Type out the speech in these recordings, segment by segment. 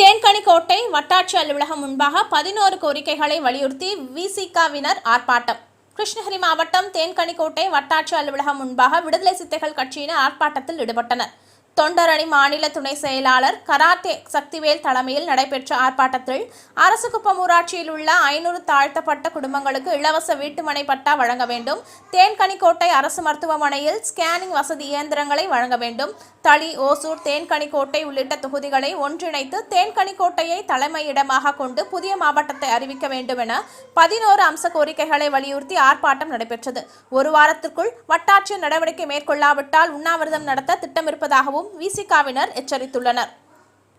தேன்கனிக்கோட்டை வட்டாட்சி அலுவலகம் முன்பாக பதினோரு கோரிக்கைகளை வலியுறுத்தி விசிகாவினர் ஆர்ப்பாட்டம். கிருஷ்ணகிரி மாவட்டம் தேன்கனிக்கோட்டை வட்டாட்சி அலுவலகம் முன்பாக விடுதலை சித்தைகள் கட்சியினர் ஆர்ப்பாட்டத்தில் ஈடுபட்டனர். தொண்டரணி மாநில துணை செயலாளர் கராத்தே சக்திவேல் தலைமையில் நடைபெற்ற ஆர்ப்பாட்டத்தில் அரசு குப்பம் ஊராட்சியில் உள்ள ஐநூறு தாழ்த்தப்பட்ட குடும்பங்களுக்கு இலவச வீட்டுமனை பட்டா வழங்க வேண்டும். தேன்கனிக்கோட்டை அரசு மருத்துவமனையில் ஸ்கேனிங் வசதி இயந்திரங்களை வழங்க வேண்டும். தளி ஓசூர் தேன்கனிக்கோட்டை உள்ளிட்ட தொகுதிகளை ஒன்றிணைத்து தேன்கனிக்கோட்டையை தலைமையிடமாக கொண்டு புதிய மாவட்டத்தை அறிவிக்க வேண்டும் என பதினோரு அம்ச கோரிக்கைகளை வலியுறுத்தி ஆர்ப்பாட்டம் நடைபெற்றது. ஒரு வாரத்திற்குள் வட்டாட்சியர் நடவடிக்கை மேற்கொள்ளாவிட்டால் உண்ணாவிரதம் நடத்த திட்டமிருப்பதாகவும் விசிகாவினர் எச்சரித்துள்ளனர்.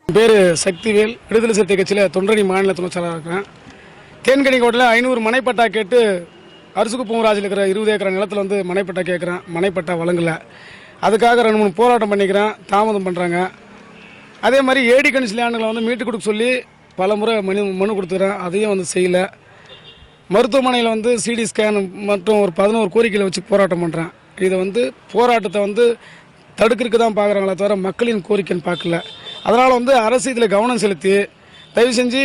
பேர் சக்திவேல் விடுதலை சிறுத்தை கட்சியில் தொண்டரணி மாநில துணை செயலாளர் இருக்கிறேன் தேன்கனிக்கோட்டில் ஐநூறு மனைப்பட்டா கேட்டு அரசுக்கு பூங்கராஜில் இருக்கிற இருபது ஏக்கர் நிலத்தில் வந்து மனைப்பட்டா கேட்குறேன் மனைப்பட்டா வழங்கலை. அதுக்காக ரெண்டு மூணு போராட்டம் பண்ணிக்கிறேன். தாமதம் பண்ணுறாங்க அதே மாதிரி ஏடி கணிஸ் வந்து மீட்டு கொடுக்க சொல்லி பல முறை மனு மனு கொடுத்துக்கிறேன். அதையும் வந்து செய்யலை. மருத்துவமனையில் வந்து சிடி ஸ்கேன் மற்றும் ஒரு பதினோரு கோரிக்கையில் வச்சு போராட்டம் பண்ணுறேன் இதை வந்து போராட்டத்தை வந்து தடுக்கிறதுக்கு தான் பார்க்குறாங்களே தவிர மக்களின் கோரிக்கைன்னு பார்க்கல. அதனால் வந்து அரசு இதில் கவனம் செலுத்தி தயவு செஞ்சு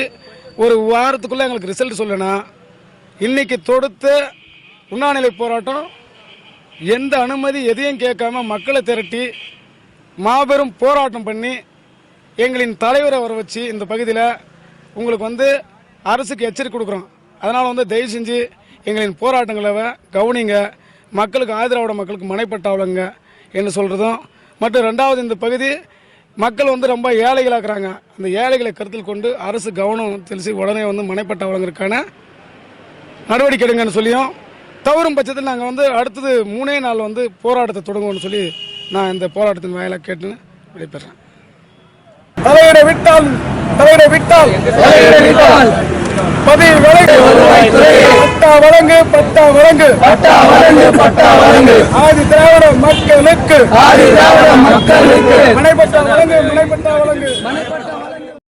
ஒரு வாரத்துக்குள்ளே எங்களுக்கு ரிசல்ட் சொல்லுனா இன்னைக்கு தொடுத்த உண்ணாநிலை போராட்டம் எந்த அனுமதி எதையும் கேட்காம மக்களை திரட்டி மாபெரும் போராட்டம் பண்ணி எங்களின் தலைவரை வர வச்சு இந்த பகுதியில் உங்களுக்கு வந்து அரசுக்கு எச்சரிக்கை கொடுக்குறோம். அதனால் வந்து தயவு செஞ்சு எங்களின் போராட்டங்களை கவனிங்க. மக்களுக்கு ஆதரவோட மக்களுக்கு மனைப்பட்டாவளங்க என்று சொல்கிறதும் மற்றும் ரெண்டாவது இந்த பகுதி மக்கள் வந்து ரொம்ப ஏழைகளாக்குறாங்க. அந்த ஏழைகளை கருத்தில் கொண்டு அரசு கவனம் தெளிச்சு உடனே வந்து மனைப்பட்ட மனைப்பட்டாவளங்களுக்கான நடவடிக்கை எடுங்கன்னு சொல்லியும் தவறும் பட்சத்தில் நாங்கள் வந்து அடுத்தது மூணே நாள் வந்து போராட்டத்தை தொடங்குவோம்னு சொல்லி நான் இந்த போராட்டத்தின் வாயிலாக கேட்டுன்னு விடைபெறேன் தலையிட விட்டால் தலையிட விட்டால் தலையிட விட்டால். வழங்கு பட்டா வழங்கு. பட்டா வழங்கு பட்டா வழங்கு. ஆதி திராவிட மக்களுக்கு. ஆதி திராவிட மக்களுக்கு. மனைப்பட்டா வழங்கு மனைப்பட்டா வழங்கு.